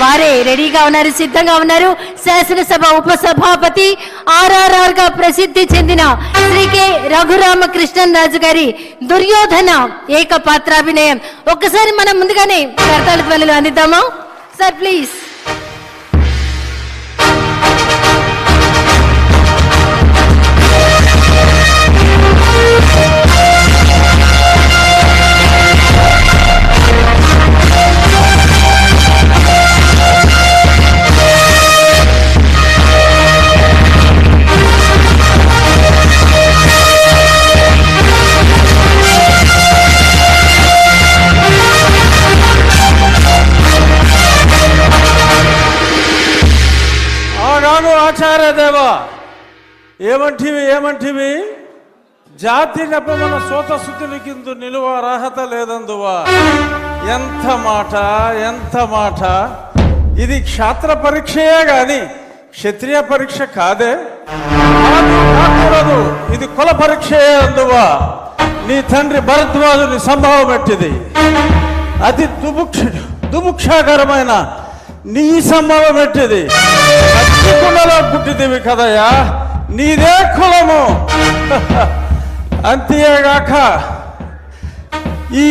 వారే రెడీగా ఉన్నారు సిద్ధంగా ఉన్నారు. శాసనసభ ఉపసభాపతి ఆర్ఆర్ఆర్గా ప్రసిద్ధి చెందిన శ్రీ కె. రఘురామకృష్ణన్ రాజు గారి దుర్యోధన ఏకపాత్రాభినయం. ఒక్కసారి మనం ముందుగానే కర్తాల ధ్వనులు అందిద్దామా? సార్ ప్లీజ్ ఆగాను ఆచార్య దేవ ఏమంటివి ఏమంటివి? జాతి నెపమన సోత శుద్ధుని కింద నిలువ అర్హత లేదందువా? ఎంత మాట ఎంత మాట. ఇది క్షాత్ర పరీక్షయే గాని క్షత్రియ పరీక్ష కాదే. కాకూడదు. ఇది కుల పరీక్షయే అందువా. నీ తండ్రి భరద్వాజుని సంభావం ఎట్టిది? అతి దుముక్ష దుముక్షాకరమైన నీ సంభావం ఎట్టిది? కుండలో కదయ్యా? నీదే కులము. అంతేగాక ఈ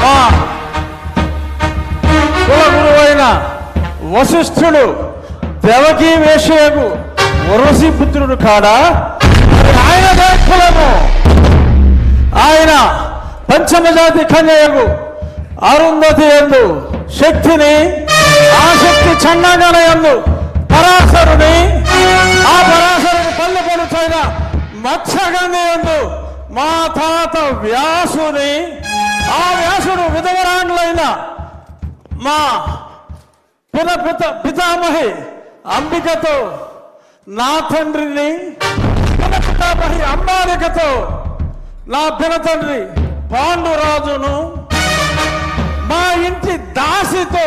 మా కుల గురువైన వశిష్ఠుడు దేవకీ వేషయకు వరసి పుత్రుడు కాడా? ఆయనదే కులము. ఆయన పంచమజాతి కన్యకు అరుంధతి ఎందు శక్తిని ఆ శక్తి చండాగన ఎందు పరాశరుని ఆ పరాశరుని పల్లె పలుచైన మత్స్యగంధి ఎందు మా తాత వ్యాసుని ఆ వ్యాసుడు విధవరాండ్లైన మా పున పిత పితామహి అంబికతో నా తండ్రిని పున పితామహి అంబాలికతో నా పిన తండ్రి పాండురాజును మా ఇంటి దాసితో